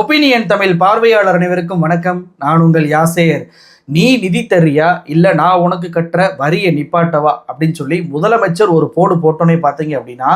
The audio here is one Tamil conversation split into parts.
ஒப்பீனியன் தமிழ் பார்வையாளர் அனைவருக்கும் வணக்கம். நான் உங்கள் யாசேர் நீ நிதி தர்றியா? இல்லை நான் உனக்கு கட்டுற வரியை நிப்பாட்டவா? அப்படின்னு சொல்லி முதலமைச்சர் ஒரு போடு போட்டோன்னே பார்த்தீங்க அப்படின்னா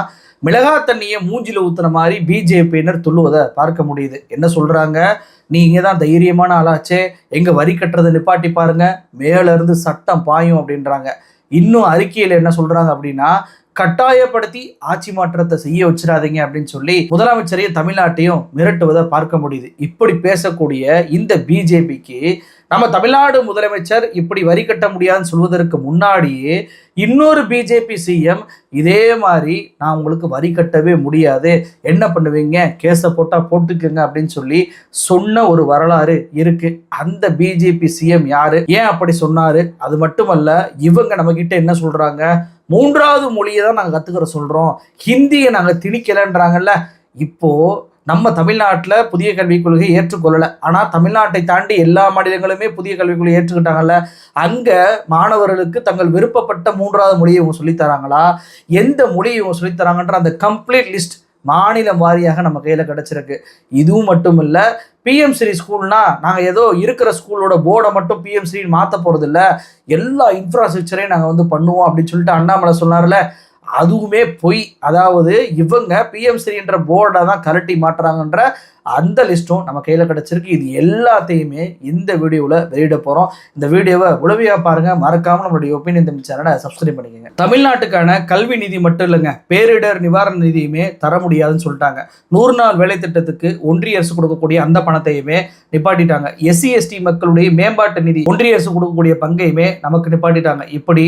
மிளகா தண்ணியை மூஞ்சில் ஊத்துன மாதிரி பிஜேபியினர் துள்ளுவதை பார்க்க முடியுது. என்ன சொல்கிறாங்க நீங்க தான் தைரியமான ஆளாச்சே. எங்கே வரி கட்டுறதை நிப்பாட்டி பாருங்க. மேலேருந்து சட்டம் பாயும் அப்படின்றாங்க. இன்னும் அறிக்கையில் என்ன சொல்கிறாங்க அப்படின்னா கட்டாயப்படுத்தி ஆட்சி மாற்றத்தை செய்ய வச்சிடாதீங்க அப்படின்னு சொல்லி முதலமைச்சரையும் தமிழ்நாட்டையும் மிரட்டுவதை பார்க்க முடியுது. இப்படி பேசக்கூடிய இந்த பிஜேபிக்கு நம்ம தமிழ்நாடு முதலமைச்சர் இப்படி வரி கட்ட முடியாதுன்னு சொல்வதற்கு முன்னாடியே இன்னொரு பிஜேபி சிஎம் இதே மாதிரி நான் உங்களுக்கு வரி கட்டவே முடியாது. என்ன பண்ணுவீங்க? கேஸை போட்டால் போட்டுக்கோங்க அப்படின்னு சொல்லி சொன்ன ஒரு வரலாறு இருக்கு. அந்த பிஜேபி சிஎம் யாரு? ஏன் அப்படி சொன்னாரு? அது மட்டுமல்ல இவங்க நம்ம கிட்ட என்ன சொல்றாங்க? மூன்றாவது மொழியை தான் நாங்கள் கற்றுக்கிற சொல்கிறோம் ஹிந்தியை நாங்கள் திணிக்கலைன்றாங்கல்ல. இப்போது நம்ம தமிழ்நாட்டில் புதிய கல்விக் கொள்கை ஏற்றுக்கொள்ளலை. ஆனால் தமிழ்நாட்டை தாண்டி எல்லா மாநிலங்களுமே புதிய கல்விக் கொள்கை ஏற்றுக்கிட்டாங்கல்ல. அங்கே மாணவர்களுக்கு தங்கள் விருப்பப்பட்ட மூன்றாவது மொழியை இவங்க சொல்லித்தராங்களா எந்த மொழியை இவங்க சொல்லித்தராங்கன்ற அந்த கம்ப்ளீட் லிஸ்ட் மாநிலம் வாரியாக நம்ம கையில் கிடச்சிருக்கு. இதுவும் மட்டும் இல்லை பிஎம்சிரி ஸ்கூல்னால் ஸ்கூல்னா நாங்கள் ஏதோ இருக்கிற ஸ்கூலோட போர்டை மட்டும் பிஎம்சிரின்னு மாற்ற போகிறது இல்லை எல்லா இன்ஃப்ராஸ்ட்ரக்சரையும் நாங்கள் வந்து பண்ணுவோம் அப்படின்னு சொல்லிட்டு அண்ணாமலை சொன்னார்ல அதுவுமே பொய். அதாவது இவங்க பிஎம் என்ற போர்டை தான் கரட்டி மாட்டுறாங்கன்ற அந்த லிஸ்ட்டும் நம்ம கையில் கிடச்சிருக்கு. இது எல்லாத்தையுமே இந்த வீடியோவில் வெளியிட போகிறோம் இந்த வீடியோவை உளவியாக பாருங்கள் மறக்காமல் நம்மளுடைய ஒப்பீனியன் தமிழ் சேனலை சப்ஸ்கிரைப் பண்ணிக்கோங்க. தமிழ்நாட்டுக்கான கல்வி நிதி மட்டும் இல்லைங்க. பேரிடர் நிவாரண நிதியுமே தர முடியாதுன்னு சொல்லிட்டாங்க. நூறு நாள் வேலை திட்டத்துக்கு ஒன்றிய அரசு கொடுக்கக்கூடிய அந்த பணத்தையுமே நிப்பாட்டிட்டாங்க. எஸ்சி எஸ்டி மக்களுடைய மேம்பாட்டு நிதி ஒன்றிய அரசு கொடுக்கக்கூடிய பங்கையுமே நமக்கு நிப்பாட்டிட்டாங்க. இப்படி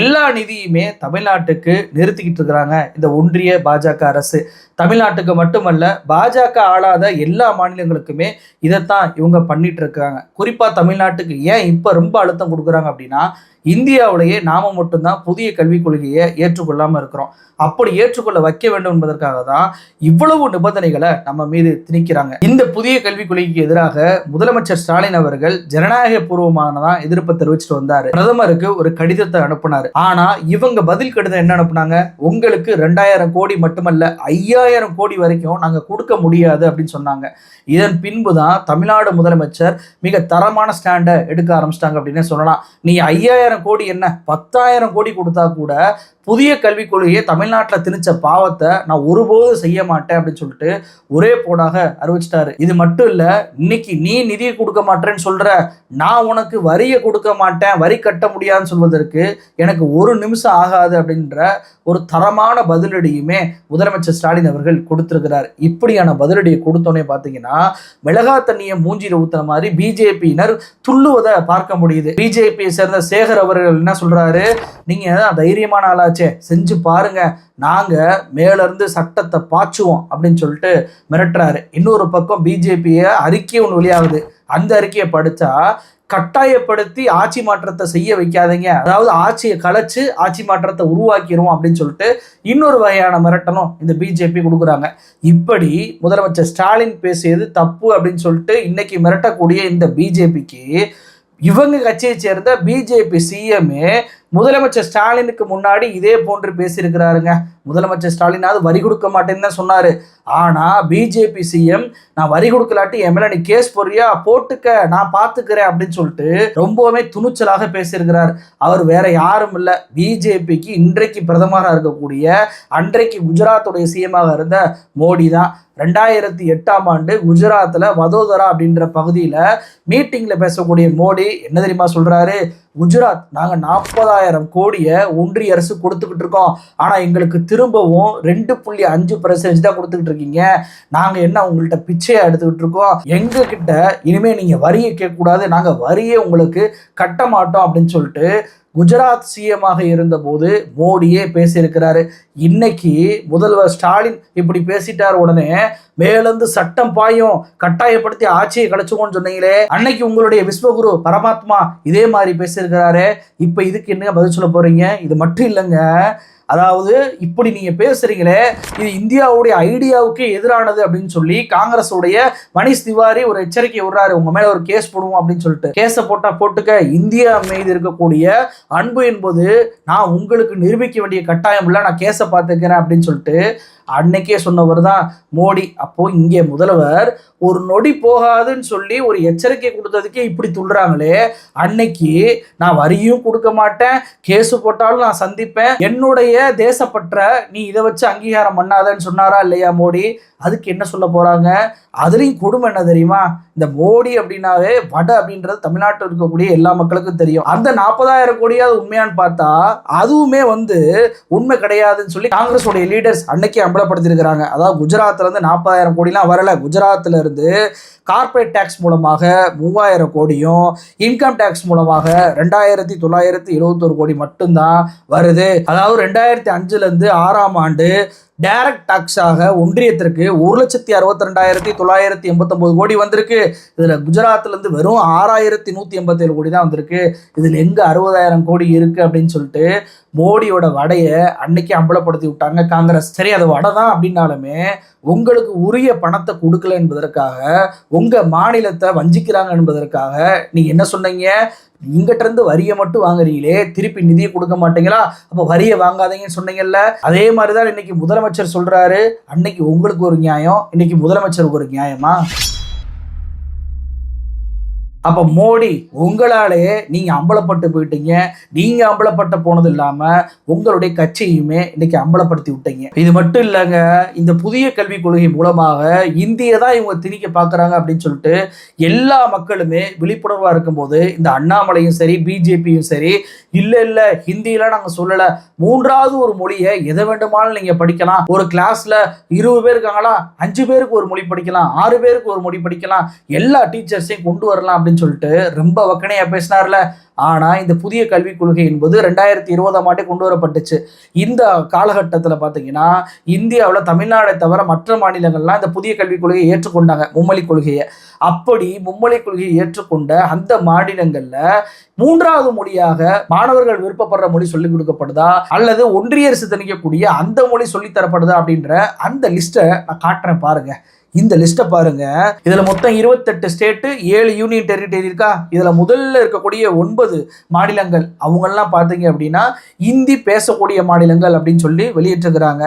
எல்லா நிதியுமே தமிழ்நாட்டுக்கு நிறுத்திக்கிட்டு இருக்கிறாங்க. இந்த ஒன்றிய பாஜக அரசு. தமிழ்நாட்டுக்கு மட்டுமல்ல பாஜக ஆளாத எல்லா மாநிலங்களுக்குமே இதைத்தான் இவங்க பண்ணிட்டு இருக்காங்க. குறிப்பா தமிழ்நாட்டுக்கு ஏன் இப்போ ரொம்ப அழுத்தம் கொடுக்குறாங்க அப்படின்னா இந்தியாவிலேயே நாம மட்டும்தான் புதிய கல்விக் கொள்கையை ஏற்றுக்கொள்ளாமல் இருக்கிறோம். அப்படி ஏற்றுக்கொள்ள வைக்க வேண்டும் என்பதற்காக தான் இவ்வளவு நிபந்தனைகளை நம்ம மீது திணிக்கிறாங்க. இந்த புதிய கல்விக் கொள்கைக்கு எதிராக முதலமைச்சர் ஸ்டாலின் அவர்கள் ஜனநாயக பூர்வமானதான் எதிர்ப்பை தெரிவிச்சுட்டு வந்தாரு. பிரதமருக்கு ஒரு கடிதத்தை அனுப்புனாரு. ஆனா இவங்க பதில் கடிதம் என்ன அனுப்புனாங்க? உங்களுக்கு ரெண்டாயிரம் கோடி மட்டுமல்ல ஐயாயிரம் கோடி வரைக்கும் நாங்க கொடுக்க முடியாது அப்படின்னு சொன்னாங்க. இதன் பின்பு தான் தமிழ்நாடு முதலமைச்சர் மிக தரமான ஸ்டாண்டை எடுக்க ஆரம்பிச்சிட்டாங்க அப்படின்னு சொல்லலாம். நீ ஐயாயிரம் கோடி என்ன? பத்தாயிரம் கோடி கொடுத்தா கூட புதிய கல்விக் கொள்கையை தமிழ்நாட்டில் திணிச்ச பாவத்தை நான் ஒருபோதும் செய்ய மாட்டேன் அப்படின்னு சொல்லிட்டு ஒரே போடாக அறிவிச்சிட்டாரு. இது மட்டும் இல்லை இன்னைக்கு நீ நிதியை கொடுக்க மாட்டேன்னு சொல்ற நான் உனக்கு வரியை கொடுக்க மாட்டேன் வரி கட்ட முடியாதுன்னு சொல்வதற்கு எனக்கு ஒரு நிமிஷம் ஆகாது அப்படின்ற ஒரு தரமான பதிலடியுமே முதலமைச்சர் ஸ்டாலின் அவர்கள் கொடுத்திருக்கிறார். இப்படியான பதிலடியை கொடுத்தோன்னே பார்த்தீங்கன்னா மிளகா தண்ணியை மூஞ்சியில் ஊத்துற மாதிரி பிஜேபியினர் துள்ளுவதை பார்க்க முடியுது. பிஜேபியை சேர்ந்த சேகர் அவர்கள் என்ன சொல்றாரு? நீங்க தைரியமான ஆளாச்சே செஞ்சு பாருங்க. நாங்கள் மேலேருந்து சட்டத்தை பாய்ச்சுவோம் அப்படின்னு சொல்லிட்டு மிரட்டுறாரு. இன்னொரு பக்கம் பிஜேபியை அறிக்கை ஒன்று வெளியாகுது. அந்த அறிக்கையை படிச்சா கட்டாயப்படுத்தி ஆட்சி மாற்றத்தை செய்ய வைக்காதீங்க. அதாவது ஆட்சியை கலைச்சு ஆட்சி மாற்றத்தை உருவாக்கிடுவோம் அப்படின்னு சொல்லிட்டு இன்னொரு வகையான மிரட்டலும் இந்த பிஜேபி கொடுக்குறாங்க. இப்படி முதலமைச்சர் ஸ்டாலின் பேசியது தப்பு அப்படின்னு சொல்லிட்டு இன்னைக்கு மிரட்டக்கூடிய இந்த பிஜேபிக்கு இவங்க கட்சியை சேர்ந்த பிஜேபி சிஎம்ஏ முதலமைச்சர் ஸ்டாலினுக்கு முன்னாடி இதே போன்று பேசியிருக்கிறாருங்க. முதலமைச்சர் ஸ்டாலினாவது வரி கொடுக்க மாட்டேன்னு தான் சொன்னார். ஆனால் பிஜேபி சிஎம் நான் வரி கொடுக்கலாட்டி என் நீ கேஸ் போடுறியா? போட்டுக்க நான் பார்த்துக்கிறேன் அப்படின்னு சொல்லிட்டு ரொம்பவுமே துணிச்சலாக பேசியிருக்கிறார். அவர் வேற யாரும் இல்லை. பிஜேபிக்கு இன்றைக்கு பிரதமராக இருக்கக்கூடிய அன்றைக்கு குஜராத்துடைய சிஎமாக இருந்த மோடி தான். ரெண்டாயிரத்தி எட்டாம் ஆண்டு குஜராத்தில் வதோதரா அப்படின்ற பகுதியில் மீட்டிங்கில் பேசக்கூடிய மோடி என்ன தெரியுமா சொல்கிறாரு குஜராத் நாங்கள் நாற்பதாயிரம் கோடியை ஒன்றிய அரசு கொடுத்துக்கிட்டு இருக்கோம். ஆனால் எங்களுக்கு திரும்பவும் ரெண்டு புள்ளி அஞ்சு பர்சன்டேஜ் தான் கொடுத்துக்கிட்டு இருக்கீங்க. நாங்கள் என்ன உங்கள்கிட்ட பிச்சையை எடுத்துக்கிட்டு இருக்கோம்? எங்ககிட்ட இனிமேல் நீங்கள் வரியை கேட்கக்கூடாது. நாங்கள் வரியே உங்களுக்கு கட்ட மாட்டோம் அப்படின்னு சொல்லிட்டு குஜராத் சிஎமாக இருந்தபோது மோடியே பேசியிருக்கிறாரு. இன்னைக்கு முதல்வர் ஸ்டாலின் இப்படி பேசிட்டார் உடனே மேலேருந்து சட்டம் பாயும் கட்டாயப்படுத்தி ஆட்சியை கலைச்சுவோன்னு சொன்னீங்களே அன்னைக்கு உங்களுடைய விஸ்வகுரு பரமாத்மா இதே மாதிரி பேசியிருக்கிறாரு இப்போ இதுக்கு என்ன பதில் சொல்ல போறீங்க? இது மட்டும் இல்லைங்க அதாவது இப்படி நீங்க பேசுறீங்களே இது இந்தியாவுடைய ஐடியாவுக்கு எதிரானது அப்படின்னு சொல்லி காங்கிரஸுடைய மணிஷ் திவாரி ஒரு எச்சரிக்கை விடுறாரு. உங்க மேல ஒரு கேஸ் போடுவோம் அப்படின்னு சொல்லிட்டு. கேஸை போட்டா போட்டுக்க இந்தியா மீது இருக்கக்கூடிய அன்பு என்பது நான் உங்களுக்கு நிரூபிக்க வேண்டிய கட்டாயம் இல்லை நான் கேஸை பார்த்துக்கிறேன் அப்படின்னு சொல்லிட்டு அன்னைக்கே சொன்னவர் தான் மோடி. அப்போ இங்கே முதல்வர் ஒரு நொடி போகாதுன்னு சொல்லி ஒரு எச்சரிக்கை கொடுத்ததுக்கே இப்படி துள்ளுறாங்களே. அன்னைக்கு நான் வரியும் கொடுக்க மாட்டேன் கேஸு போட்டாலும் நான் சந்திப்பேன். என்னுடைய தேசப்பற்ற நீ இதை வச்சு அங்கீகாரம் பண்ணாதன்னு சொன்னாரா இல்லையா மோடி? அதுக்கு என்ன சொல்ல போறாங்க? அதுலேயும் கொடுமை என்ன தெரியுமா? இந்த மோடி அப்படின்னாவே வட அப்படின்றது தமிழ்நாட்டில் இருக்கக்கூடிய எல்லா மக்களுக்கும் தெரியும். அந்த நாற்பதாயிரம் கோடியாவது உண்மையான்னு பார்த்தா அதுவுமே வந்து உண்மை கிடையாதுன்னு சொல்லி காங்கிரஸ் உடைய லீடர்ஸ் அன்னைக்கு அம்பலப்படுத்திருக்கிறாங்க அதாவது குஜராத்ல இருந்து நாற்பதாயிரம் கோடிலாம் வரல. குஜராத்ல இருந்து கார்ப்பரேட் டேக்ஸ் மூலமாக மூவாயிரம் கோடியும் இன்கம் டேக்ஸ் மூலமாக ரெண்டாயிரத்தி தொள்ளாயிரத்தி எழுபத்தொரு கோடி மட்டும்தான் வருது. அதாவது ரெண்டாயிரத்தி அஞ்சுல இருந்து ஆறாம் ஆண்டு டைரக்ட் டாக்ஸாக ஒன்றியத்திற்கு ஒரு லட்சத்தி அறுபத்தி ரெண்டாயிரத்தி தொள்ளாயிரத்தி எண்பத்தொம்போது கோடி வந்திருக்கு. இதில் குஜராத்லேருந்து வெறும் ஆறாயிரத்தி நூற்றி எண்பத்தேழு கோடி தான் வந்திருக்கு. இதில் எங்கே அறுபதாயிரம் கோடி இருக்குது அப்படின்னு சொல்லிட்டு மோடியோட வடையை அன்னைக்கு அம்பலப்படுத்தி விட்டாங்க காங்கிரஸ். சரி அது வடை தான் அப்படின்னாலுமே உங்களுக்கு உரிய பணத்தை கொடுக்கல என்பதற்காக உங்கள் மாநிலத்தை வஞ்சிக்கிறாங்க என்பதற்காக நீங்கள் என்ன சொன்னீங்க? இங்கிட்ட இருந்து வரியை மட்டும் வாங்குறீங்களே திருப்பி நிதியை கொடுக்க மாட்டீங்களா? அப்போ வரியை வாங்காதீங்கன்னு சொன்னீங்கல்ல? அதே மாதிரி தான் இன்னைக்கு முதலமைச்சர் சொல்றாரு அன்னைக்கு உங்களுக்கு ஒரு நியாயம் இன்னைக்கு முதலமைச்சருக்கு ஒரு நியாயமா? அப்போ மோடி உங்களாலே நீங்க அம்பலப்பட்டு போயிட்டீங்க. நீங்க அம்பலப்பட்ட போனது இல்லாம உங்களுடைய கட்சியுமே இன்னைக்கு அம்பலப்படுத்தி விட்டீங்க. இது மட்டும் இல்லைங்க இந்த புதிய கல்விக் கொள்கை மூலமாக இந்தியை தான் இவங்க திணிக்க பார்க்குறாங்க அப்படின்னு சொல்லிட்டு எல்லா மக்களுமே விழிப்புணர்வா இருக்கும்போது இந்த அண்ணாமலையும் சரி பிஜேபியும் சரி இல்லை இல்லை ஹிந்தியெல்லாம் நாங்கள் சொல்லலை. மூன்றாவது ஒரு மொழியை எதை வேண்டுமானாலும் நீங்கள் படிக்கலாம். ஒரு கிளாஸில் இருபது பேர் இருக்காங்களா? அஞ்சு பேருக்கு ஒரு மொழி படிக்கலாம். ஆறு பேருக்கு ஒரு மொழி படிக்கலாம். எல்லா டீச்சர்ஸையும் கொண்டு வரலாம் அப்படின்னு சொல்லிட்டு ரொம்ப வக்கனையாக பேசினார்ல. ஆனால் இந்த புதிய கல்விக் கொள்கை என்பது ரெண்டாயிரத்தி இருபதாம் ஆண்டே கொண்டு வரப்பட்டுச்சு. இந்த காலகட்டத்தில் பார்த்தீங்கன்னா இந்தியாவில் தமிழ்நாடை தவிர மற்ற மாநிலங்கள்லாம் இந்த புதிய கல்விக் கொள்கையை ஏற்றுக்கொண்டாங்க மும்மொழி கொள்கையை. அப்படி மும்மொழி கொள்கையை ஏற்றுக்கொண்ட அந்த மாநிலங்களில் மூன்றாவது மொழியாக மாணவர்கள் விருப்பப்படுற மொழி சொல்லிக் கொடுக்கப்படுதா? அல்லது ஒன்றிய அரசு திணிக்கக்கூடிய அந்த மொழி சொல்லித் தரப்படுதா? அப்படின்ற அந்த லிஸ்ட்டை நான் காட்டுறேன் பாருங்க. இந்த லிஸ்ட்டை பாருங்க. இதுல மொத்தம் இருபத்தெட்டு ஸ்டேட்டு ஏழு யூனியன் டெரிட்டரி இருக்கா? இதுல முதல்ல இருக்கக்கூடிய ஒன்பது மாநிலங்கள். அவங்கெல்லாம் பார்த்தீங்க அப்படின்னா இந்தி பேசக்கூடிய மாநிலங்கள் அப்படின்னு சொல்லி வெளியிட்டிருக்கிறாங்க.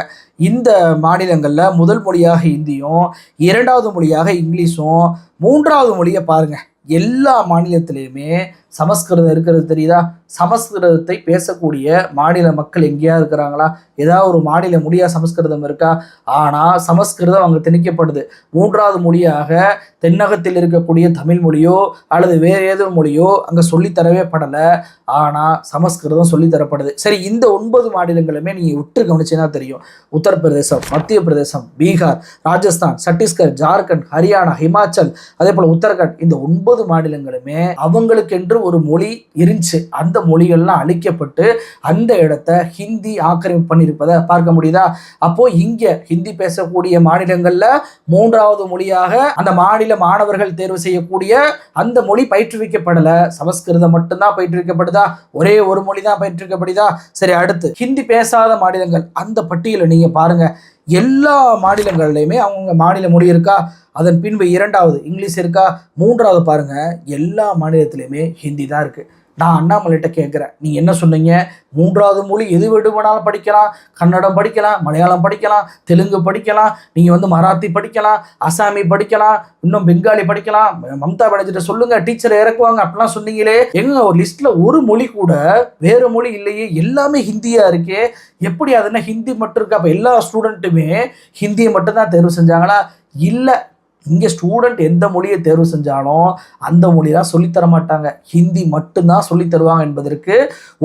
இந்த மாநிலங்களில் முதல் மொழியாக இந்தியும் இரண்டாவது மொழியாக இங்கிலீஷும் மூன்றாவது மொழியை பாருங்கள் எல்லா மாநிலத்திலையுமே சமஸ்கிருதம் இருக்கிறது தெரியுதா? சமஸ்கிருதத்தை பேசக்கூடிய மாநில மக்கள் எங்கேயா இருக்கிறாங்களா? ஏதாவது ஒரு மாநில மொழியாக சமஸ்கிருதம் இருக்கா? ஆனால் சமஸ்கிருதம் அங்கே திணிக்கப்படுது. மூன்றாவது மொழியாக தென்னகத்தில் இருக்கக்கூடிய தமிழ் மொழியோ அல்லது வேறு ஏதோ மொழியோ அங்கே சொல்லித்தரவே படலை. ஆனால் சமஸ்கிருதம் சொல்லித்தரப்படுது சரி இந்த ஒன்பது மாநிலங்களுமே நீங்கள் உற்று கவனிச்சுன்னா தெரியும். உத்தரப்பிரதேசம் மத்திய பிரதேசம் பீகார் ராஜஸ்தான் சத்தீஸ்கர் ஜார்க்கண்ட் ஹரியானா ஹிமாச்சல் அதே போல் உத்தரகாண்ட். இந்த ஒன்பது மாநிலங்களுமே அவங்களுக்கென்று ஒரு மொழி இருந்துச்சு. அந்த மொழிகள்லாம் அழிக்கப்பட்டு அந்த இடத்த ஹிந்தி ஆக்கிரமிப்பு பண்ணியிருப்பதை பார்க்க முடியுதா? அப்போ இங்க ஹிந்தி பேசக்கூடிய மாநிலங்கள்ல மூன்றாவது மொழியாக அந்த மாநில மாணவர்கள் தேர்வு செய்யக்கூடிய அந்த மொழி பயிற்றுவிக்கப்படல. சமஸ்கிருதம் மட்டும்தான் பயிற்றுவிக்கப்படுதா? ஒரே ஒரு மொழி தான் பயிற்றுவிக்கப்படுதா? சரி அடுத்து. ஹிந்தி பேசாத மாநிலங்கள். அந்த பட்டியலை நீங்கள் பாருங்க. எல்லா மாநிலங்கள்லையுமே அவங்க மாநில மொழி இருக்கா அதன் பின்பு இரண்டாவது இங்கிலீஷ் இருக்கா? மூன்றாவது பாருங்கள் எல்லா மாநிலத்திலையுமே ஹிந்தி தான் இருக்குது நான் அண்ணாமலைகிட்ட கேட்குறேன். நீ என்ன சொன்னீங்க? மூன்றாவது மொழி எது வேண்டுமானாலும் படிக்கலாம். கன்னடம் படிக்கலாம் மலையாளம் படிக்கலாம் தெலுங்கு படிக்கலாம் நீங்கள் வந்து மராத்தி படிக்கலாம் அசாமி படிக்கலாம் இன்னும் பெங்காலி படிக்கலாம். மம்தா பானர்ஜிட்ட சொல்லுங்கள் டீச்சரை இறக்குவாங்க அப்படிலாம் சொன்னீங்களே. எங்க ஒரு லிஸ்ட்டில் ஒரு மொழி கூட வேறு மொழி இல்லையே. எல்லாமே ஹிந்தியாக இருக்கே. எப்படி அதுனா ஹிந்தி மட்டும் இருக்கு? அப்போ எல்லா ஸ்டூடெண்ட்டுமே ஹிந்தியை மட்டும்தான் தேர்வு செஞ்சாங்களா? இல்லை இங்கே ஸ்டூடெண்ட் எந்த மொழியை தேர்வு செஞ்சாலும் அந்த மொழி தான் சொல்லித்தர மாட்டாங்க. ஹிந்தி மட்டும்தான் சொல்லித் தருவாங்க என்பதற்கு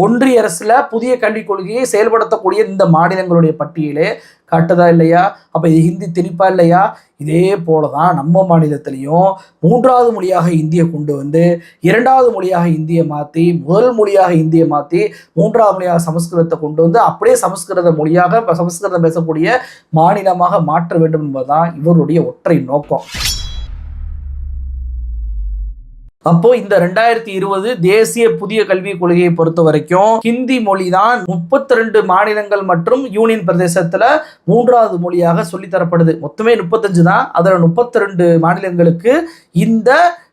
ஒன்றிய அரசில் புதிய கல்விக் கொள்கையை செயல்படுத்தக்கூடிய இந்த மாநிலங்களுடைய பட்டியலே காட்டுதா இல்லையா? அப்போ இது ஹிந்தி திணிப்பா இல்லையா? இதே போல தான் நம்ம மாநிலத்திலையும் மூன்றாவது மொழியாக இந்தியை கொண்டு வந்து இரண்டாவது மொழியாக இந்தியை மாற்றி முதல் மொழியாக இந்தியை மாற்றி மூன்றாவது மொழியாக சமஸ்கிருதத்தை கொண்டு வந்து அப்படியே சமஸ்கிருத மொழியாக சமஸ்கிருதம் பேசக்கூடிய மாநிலமாக மாற்ற வேண்டும் என்பதுதான் இவருடைய ஒற்றை நோக்கம். அப்போ இந்த ரெண்டாயிரத்தி இருபது தேசிய புதிய கல்விக் கொள்கையை பொறுத்த வரைக்கும் ஹிந்தி மொழி தான் முப்பத்தி ரெண்டு மாநிலங்கள் மற்றும் யூனியன் பிரதேசத்துல மூன்றாவது மொழியாக சொல்லித்தரப்படுது. மொத்தமே முப்பத்தஞ்சு தான் அதுல முப்பத்தி ரெண்டு மாநிலங்களுக்கு இந்த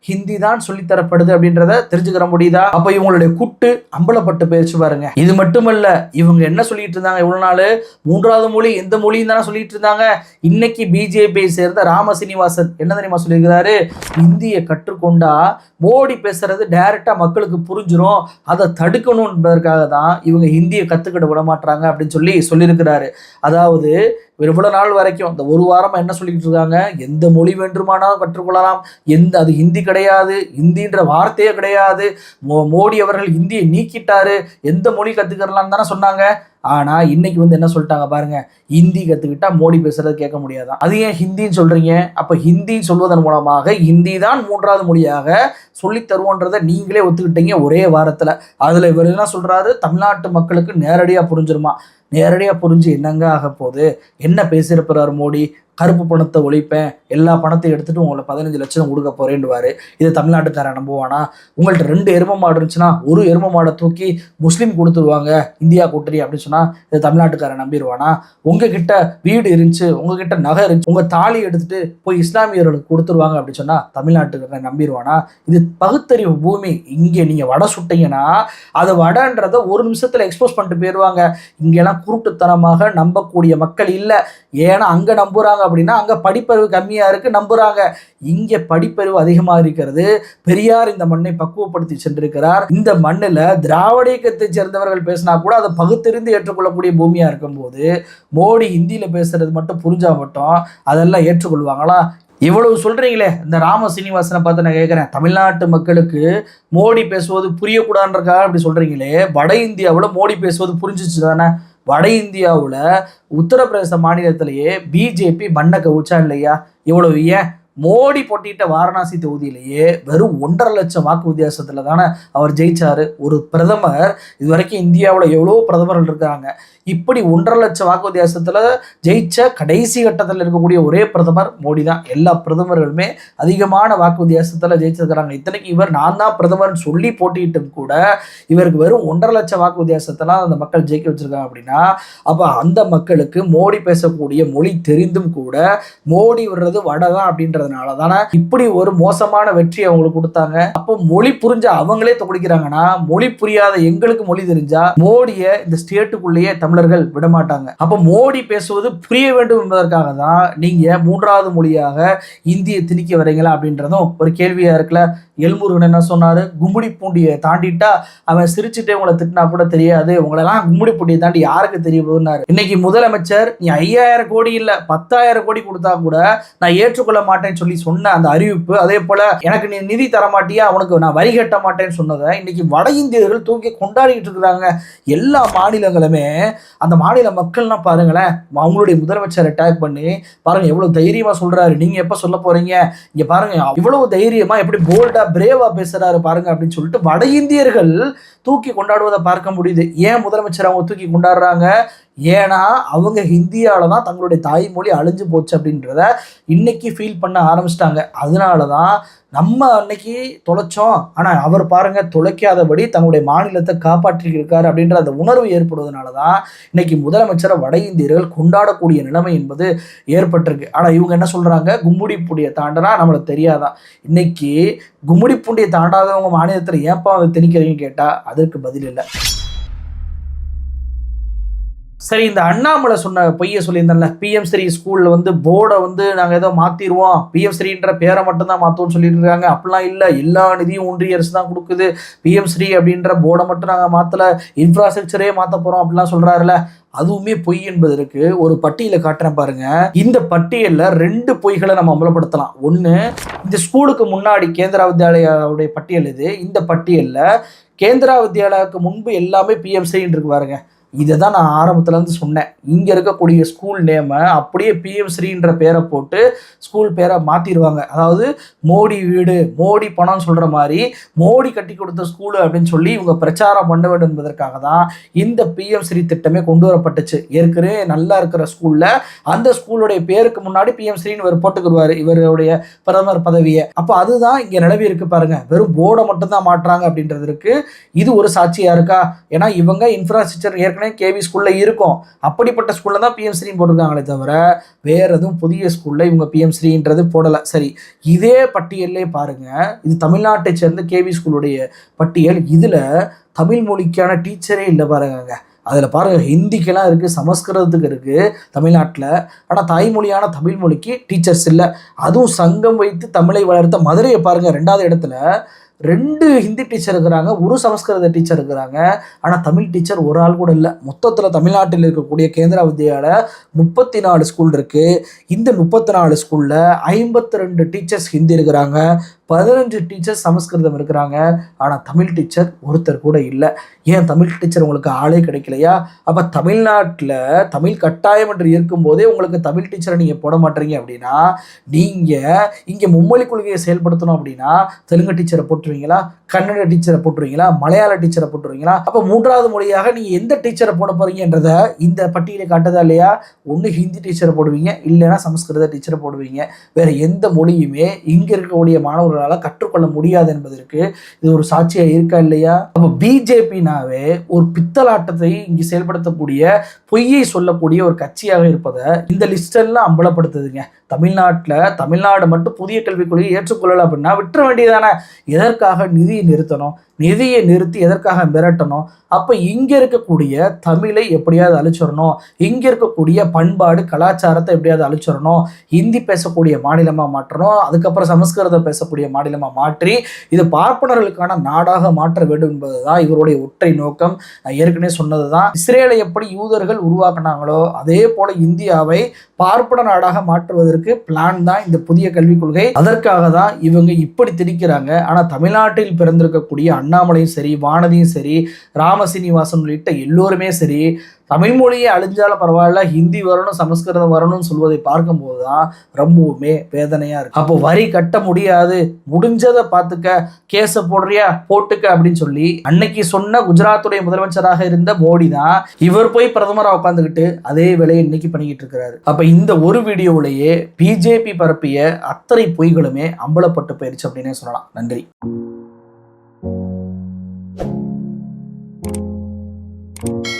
ஹிந்தி தான் சொல்லித்தரப்படுது அப்படின்றத தெரிஞ்சுக்கிற முடியுதா? அப்ப இவங்களுடைய குட்டு அம்பலப்பட்டு போயிடுச்சு பாருங்க. இது மட்டுமல்ல இவங்க என்ன சொல்லிட்டு இருந்தாங்க இவ்வளவு நாள்? மூன்றாவது மொழி எந்த மொழியும் தானே சொல்லிட்டு இருந்தாங்க. இன்னைக்கு பிஜேபியை சேர்ந்த ராம சீனிவாசன் என்ன தெரியுமா சொல்லியிருக்கிறாரு? இந்தியை கற்றுக்கொண்டா மோடி பேசுறது டைரக்டா மக்களுக்கு புரிஞ்சிடும் அதை தடுக்கணும் என்பதற்காக தான் இவங்க ஹிந்தியை கத்துக்கிட விட மாட்டாங்க அப்படின்னு சொல்லி சொல்லியிருக்கிறாரு. அதாவது இவ்வளவு நாள் வரைக்கும் இந்த ஒரு வாரமா என்ன சொல்லிக்கிட்டு இருக்காங்க? எந்த மொழி வேண்டுமானாலும் கற்றுக்கொள்ளலாம். எந்த அது ஹிந்தி கிடையாது. ஹிந்தின்ற வார்த்தையே கிடையாது. மோ- மோடி அவர்கள் ஹிந்தியை நீக்கிட்டாரு. எந்த மொழி கத்துக்கிறலாம் தானே சொன்னாங்க. ஆனா இன்னைக்கு வந்து என்ன சொல்லிட்டாங்க பாருங்க. ஹிந்தி கத்துக்கிட்டா மோடி பேசுறது கேட்க முடியாதான். அது ஏன் ஹிந்தின்னு சொல்றீங்க? அப்ப ஹிந்தி சொல்வதன் மூலமாக ஹிந்தி தான் மூன்றாவது மொழியாக சொல்லி தருவோன்றதை நீங்களே ஒத்துக்கிட்டீங்க ஒரே வாரத்துல. அதுல இவர் என்ன சொல்றாரு? தமிழ்நாட்டு மக்களுக்கு நேரடியா புரிஞ்சிருமா? நேரடியாக புரிஞ்சு என்னங்க ஆக போகுது? என்ன பேசியிருப்பார் மோடி? கருப்பு பணத்தை ஒழிப்பேன் எல்லா பணத்தையும் எடுத்துட்டு உங்களை பதினஞ்சு லட்சம் கொடுக்க போறேன்டுவாரு இதை தமிழ்நாட்டுக்காரன் நம்புவானா? உங்கள்ட்ட ரெண்டு எரும மாடு இருந்துச்சுன்னா ஒரு எரும மாடை தூக்கி முஸ்லீம் கொடுத்துருவாங்க இந்தியா கூட்டணி அப்படின்னு சொன்னா இதை தமிழ்நாட்டுக்காரன் நம்பிடுவானா உங்ககிட்ட வீடு இருந்துச்சு உங்ககிட்ட நகை இருந்துச்சு உங்க தாலி எடுத்துட்டு போய் இஸ்லாமியர்களுக்கு கொடுத்துருவாங்க அப்படின்னு சொன்னா தமிழ்நாட்டுக்காரன் நம்பிடுவானா இது பகுத்தறிவு பூமி. இங்கே நீங்க வடை சுட்டீங்கன்னா அது வடன்றத ஒரு நிமிஷத்துல எக்ஸ்போஸ் பண்ணிட்டு போயிடுவாங்க இங்கெல்லாம் குருட்டுத்தனமாக நம்பக்கூடிய மக்கள் இல்லை. ஏன்னா அங்க நம்புறாங்க அப்படின்னா அங்கே படிப்பறிவு கம்மியாக இருக்கு நம்புகிறாங்க இங்கே படிப்பறிவு அதிகமாக இருக்கிறது. பெரியார் இந்த மண்ணை பக்குவப்படுத்தி சென்றிருக்கிறார். இந்த மண்ணில் திராவிட இயக்கத்தை சேர்ந்தவர்கள் பேசினா கூட அதை பகுத்தறிந்து ஏற்றுக்கொள்ளக்கூடிய பூமியாக இருக்கும்போது மோடி ஹிந்தியில் பேசுறது மட்டும் புரிஞ்சால் மட்டும் அதெல்லாம் ஏற்றுக்கொள்வாங்களா? இவ்வளவு சொல்கிறீங்களே இந்த ராம சீனிவாசனை பார்த்து நான் கேட்குறேன் தமிழ்நாட்டு மக்களுக்கு மோடி பேசுவது புரியக்கூடாதுன்றக்காக அப்படி சொல்கிறீங்களே வட இந்தியாவில் மோடி பேசுவது புரிஞ்சிச்சு தானே வட இந்தியாவில் உத்தரப்பிரதேச மாநிலத்திலேயே பிஜேபி மண்ணை கவுச்சா இல்லையா? இவ்வளவு ஏன்? மோடி போட்டியிட்ட வாரணாசி தொகுதியிலேயே வெறும் ஒன்றரை லட்சம் வாக்கு வித்தியாசத்தில் தானே அவர் ஜெயிச்சாரு. ஒரு பிரதமர் இது வரைக்கும் இந்தியாவில் எவ்வளோ பிரதமர்கள் இருக்காங்க. இப்படி ஒன்றரை லட்சம் வாக்கு வித்தியாசத்தில் ஜெயிச்ச கடைசி கட்டத்தில் இருக்கக்கூடிய ஒரே பிரதமர் மோடி தான். எல்லா பிரதமர்களுமே அதிகமான வாக்கு வித்தியாசத்தில் ஜெயிச்சிருக்கிறாங்க. இத்தனைக்கு இவர் நான் தான் பிரதமர்னு சொல்லி போட்டியிட்டும் கூட இவருக்கு வெறும் ஒன்றரை லட்சம் வாக்கு வித்தியாசத்தெல்லாம் அந்த மக்கள் ஜெயிக்க வச்சிருக்காங்க அப்படின்னா அப்போ அந்த மக்களுக்கு மோடி பேசக்கூடிய மொழி தெரிந்தும் கூட மோடி விடுறது வடை தான் அப்படின்றதுனால தானே இப்படி ஒரு மோசமான வெற்றி அவங்களுக்கு கொடுத்தாங்க. அப்போ மொழி புரிஞ்ச அவங்களே தொகுடிக்கிறாங்கன்னா மொழி புரியாத எங்களுக்கு மொழி தெரிஞ்சா மோடியை இந்த ஸ்டேட்டுக்குள்ளேயே தமிழர்கள் விடமாட்டாங்க. அப்ப அப்போ மோடி பேசுவது புரிய வேண்டும் என்பதற்காக தான் நீங்க மூன்றாவது மொழியாக இந்தியை திணிக்க வரீங்களா அப்படின்றதும் ஒரு கேள்வியா இருக்குல்ல. எல்முருகன் என்ன சொன்னாரு? கும்படி பூண்டியை தாண்டிட்டா அவன் சிரிச்சுட்டே உங்களை திட்டினா கூட தெரியாது. உங்களெல்லாம் கும்படி பூண்டியை தாண்டி யாருக்கு தெரிய போகுதுன்னாரு. இன்னைக்கு முதலமைச்சர் நீ ஐயாயிரம் கோடி இல்ல பத்தாயிரம் கோடி கொடுத்தா கூட நான் ஏற்றுக்கொள்ள மாட்டேன் சொல்லி சொன்ன அந்த அறிவிப்பு அதே போல எனக்கு நீ நிதி தர மாட்டியா உனக்கு நான் வரி கட்ட மாட்டேன்னு சொன்னதை இன்னைக்கு வட இந்தியர்கள் தூக்கி கொண்டாடிட்டு இருக்கிறாங்க. எல்லா மாநிலங்களுமே அந்த மாநில மக்கள்லாம் பாருங்களேன் அவங்களுடைய முதலமைச்சரை அட்டாக் பண்ணி பாருங்க எவ்வளவு தைரியமா சொல்றாரு. நீங்க எப்ப சொல்ல போறீங்க? இங்க பாருங்க இவ்வளவு தைரியமா எப்படி போல்டா பிரேவா பேசுறாரு பாருங்க அப்படின்னு சொல்லிட்டு வட இந்தியர்கள் தூக்கி கொண்டாடுவதை பார்க்க முடியுது. ஏன் முதலமைச்சர் அவங்க தூக்கி கொண்டாடுறாங்க? ஏன்னா அவங்க ஹிந்தியால தான் தங்களுடைய தாய்மொழி அழிஞ்சு போச்சு அப்படின்றத இன்னைக்கு ஃபீல் பண்ண ஆரம்பிச்சிட்டாங்க. அதனால தான் நம்ம அன்னைக்கு தொலைச்சோம். ஆனால் அவர் பாருங்க தொலைக்காதபடி தன்னுடைய மாநிலத்தை காப்பாற்றியிருக்காரு அப்படின்ற அந்த உணர்வு ஏற்படுவதனால தான் இன்னைக்கு முதலமைச்சரை வட இந்தியர்கள் கொண்டாடக்கூடிய நிலைமை என்பது ஏற்பட்டிருக்கு. ஆனால் இவங்க என்ன சொல்றாங்க? கும்முடி பூண்டியை தாண்டனா நம்மளுக்கு தெரியாதான் இன்னைக்கு கும்முடி பூண்டியை தாண்டாதவங்க மாநிலத்தில் ஏன்ப்பா வந்து திணிக்கிறீங்கன்னு கேட்டால் அதற்கு பதில் இல்லை. சரி இந்த அண்ணாமலை சொன்ன பொய்ய சொல்லியிருந்தேன்ல பிஎம் ஸ்ரீ ஸ்கூல்ல வந்து போர்டை வந்து நாங்கள் ஏதோ மாத்திருவோம். பிஎம் ஸ்ரீன்ற பேரை மட்டும்தான் மாற்றுவோம்னு சொல்லிட்டு இருக்காங்க அப்படிலாம் இல்லை. எல்லா நிதியும் ஒன்றிய அரசு தான் கொடுக்குது. பிஎம் ஸ்ரீ அப்படின்ற போர்டை மட்டும் நாங்கள் மாற்றல இன்ஃப்ராஸ்ட்ரக்சரே மாற்ற போகிறோம் அப்படிலாம் சொல்றாருல. அதுவுமே பொய் என்பதற்கு ஒரு பட்டியலை காட்டுறேன் பாருங்க. இந்த பட்டியலில் ரெண்டு பொய்களை நம்ம அமலப்படுத்தலாம் ஒன்று இந்த ஸ்கூலுக்கு முன்னாடி கேந்திரா வித்யாலயாவுடைய பட்டியல் இது. இந்த பட்டியலில் கேந்திரா வித்யாலயாவுக்கு முன்பு எல்லாமே பிஎம்சின்னு இருக்கு பாருங்க. இதை தான் நான் ஆரம்பத்துலேருந்து சொன்னேன். இங்கே இருக்கக்கூடிய ஸ்கூல் நேமை அப்படியே பிஎம் ஸ்ரீன்ற பேரை போட்டு ஸ்கூல் பேரை மாற்றிடுவாங்க அதாவது மோடி வீடு மோடி பணம்னு சொல்கிற மாதிரி மோடி கட்டி கொடுத்த ஸ்கூலு அப்படின்னு சொல்லி இவங்க பிரச்சாரம் பண்ண வேண்டும் என்பதற்காக தான் இந்த பிஎம் ஸ்ரீ திட்டமே கொண்டு வரப்பட்டுச்சு. ஏற்கனவே நல்லா இருக்கிற ஸ்கூலில் அந்த ஸ்கூலுடைய பேருக்கு முன்னாடி பிஎம் ஸ்ரீன்னு இவர் போட்டுக்கிடுவார் இவருடைய பிரதமர் பதவியை. அப்போ அதுதான் இங்கே நிலவி இருக்கு பாருங்க. வெறும் போர்டை மட்டும்தான் மாட்டுறாங்க அப்படின்றதுக்கு இது ஒரு சாட்சியாக இருக்கா? ஏன்னா இவங்க இன்ஃப்ராஸ்ட்ரக்சர் ஏற்கனவே ஏற்கனவே கேவி ஸ்கூலில் இருக்கும். அப்படிப்பட்ட ஸ்கூலில் தான் பிஎம் ஸ்ரீன்னு போட்டிருக்காங்களே தவிர வேறு எதுவும் புதிய ஸ்கூலில் இவங்க பிஎம் ஸ்ரீன்றது சரி இதே பட்டியலே பாருங்கள் இது தமிழ்நாட்டை சேர்ந்த கேவி ஸ்கூலுடைய பட்டியல். இதில் தமிழ் மொழிக்கான டீச்சரே இல்லை பாருங்க அதில் பாருங்கள் ஹிந்திக்கெல்லாம் இருக்குது சமஸ்கிருதத்துக்கு இருக்குது தமிழ்நாட்டில். ஆனால் தாய்மொழியான தமிழ் மொழிக்கு டீச்சர்ஸ் இல்லை. அதுவும் சங்கம் வைத்து தமிழை வளர்த்த மதுரையை பாருங்கள் ரெண்டாவது இடத்துல ரெண்டு ஹிந்தி டீச்சர் இருக்கிறாங்க ஒரு சமஸ்கிருத டீச்சர் இருக்கிறாங்க. ஆனால் தமிழ் டீச்சர் ஒரு ஆள் கூட இல்லை. மொத்தத்தில் தமிழ்நாட்டில் இருக்கக்கூடிய கேந்திரா வித்யாலய முப்பத்தி நாலு ஸ்கூல் இருக்குது இந்த முப்பத்தி நாலு ஸ்கூலில் ஐம்பத்தி ரெண்டு டீச்சர்ஸ் ஹிந்தி இருக்கிறாங்க. பதினஞ்சு டீச்சர் சமஸ்கிருதம் இருக்கிறாங்க. ஆனால் தமிழ் டீச்சர் ஒருத்தர் கூட இல்லை. ஏன் தமிழ் டீச்சர் உங்களுக்கு ஆளே கிடைக்கலையா? அப்போ தமிழ்நாட்டில் தமிழ் கட்டாயம் என்று இருக்கும்போதே உங்களுக்கு தமிழ் டீச்சரை நீங்கள் போட மாட்டீங்க அப்படின்னா நீங்கள் இங்கே மும்மொழி கொள்கையை செயல்படுத்தணும் அப்படின்னா தெலுங்கு டீச்சரை போட்டுருவீங்களா? கன்னட டீச்சரை போட்டுருவீங்களா? மலையாள டீச்சரை போட்டுருவீங்களா? அப்போ மூன்றாவது மொழியாக நீங்கள் எந்த டீச்சரை போட போறீங்கன்றத இந்த பட்டியலை காட்டுதா இல்லையா? ஒன்று ஹிந்தி டீச்சரை போடுவீங்க இல்லைன்னா சமஸ்கிருத டீச்சரை போடுவீங்க. வேறு எந்த மொழியுமே இங்கே இருக்கக்கூடிய மாணவர்கள் மாணவர்களால் கற்றுக்கொள்ள முடியாது என்பதற்கு இது ஒரு சாட்சியா இருக்கா இல்லையா? அப்போ பிஜேபினாவே ஒரு பித்தலாட்டத்தை இங்கு செயல்படுத்தக்கூடிய பொய்யை சொல்லக்கூடிய ஒரு கட்சியாக இருப்பதை இந்த லிஸ்ட் எல்லாம் அம்பலப்படுத்துதுங்க. தமிழ்நாட்டில் தமிழ்நாடு மட்டும் புதிய கல்விக் கொள்கையை ஏற்றுக்கொள்ளலை அப்படின்னா விட்டுற வேண்டியதானே எதற்காக நிதியை நிறுத்தணும்? நிதியை நிறுத்தி எதற்காக மிரட்டணும்? அப்போ இங்கே இருக்கக்கூடிய தமிழை எப்படியாவது அழிச்சிடணும்? இங்கே இருக்கக்கூடிய பண்பாடு கலாச்சாரத்தை எப்படியாவது அழிச்சிடணும்? ஹிந்தி பேசக்கூடிய மாநிலமாக மாற்றணும். அதுக்கப்புறம் சமஸ்கிருதம் பேசக்கூடிய மாநிலமாக மாற்றி இது பார்ப்பனர்களுக்கான நாடாக மாற்ற வேண்டும் என்பது தான் இவருடைய ஒற்றை நோக்கம். நான் ஏற்கனவே சொன்னது தான் இஸ்ரேலை எப்படி யூதர்கள் உருவாக்குனாங்களோ அதே போல இந்தியாவை பார்ப்பன நாடாக மாற்றுவதற்கு பிளான் தான் இந்த புதிய கல்விக் கொள்கை. அதற்காக தான் இவங்க இப்படி திணிக்கிறாங்க. ஆனால் தமிழ்நாட்டில் பிறந்திருக்கக்கூடிய அண்ணாமலையும் சரி வானதியும் சரி ராமசீனிவாசன் உள்ளிட்ட எல்லோருமே சரி தமிழ் மொழியை அழிஞ்சாலும் பரவாயில்ல ஹிந்தி வரணும் சமஸ்கிருதம் வரணும்னு சொல்வதை பார்க்கும்போது தான் ரொம்பவுமே வேதனையாக இருக்கு. அப்போ வரி கட்ட முடியாது முடிஞ்சதை பார்த்துக்க கேஸை போடுறியா போட்டுக்க அப்படின்னு சொல்லி அன்னைக்கு சொன்ன குஜராத்துடைய முதலமைச்சராக இருந்த மோடி தான் இவர் போய் பிரதமராக உட்காந்துக்கிட்டு அதே வேலையை இன்னைக்கு பண்ணிக்கிட்டு இருக்கிறாரு. அப்போ இந்த ஒரு வீடியோவிலேயே பிஜேபி பரப்பிய அத்தனை பொய்களுமே அம்பலப்பட்டு போயிடுச்சு அப்படின்னே சொல்லலாம். நன்றி. Thank you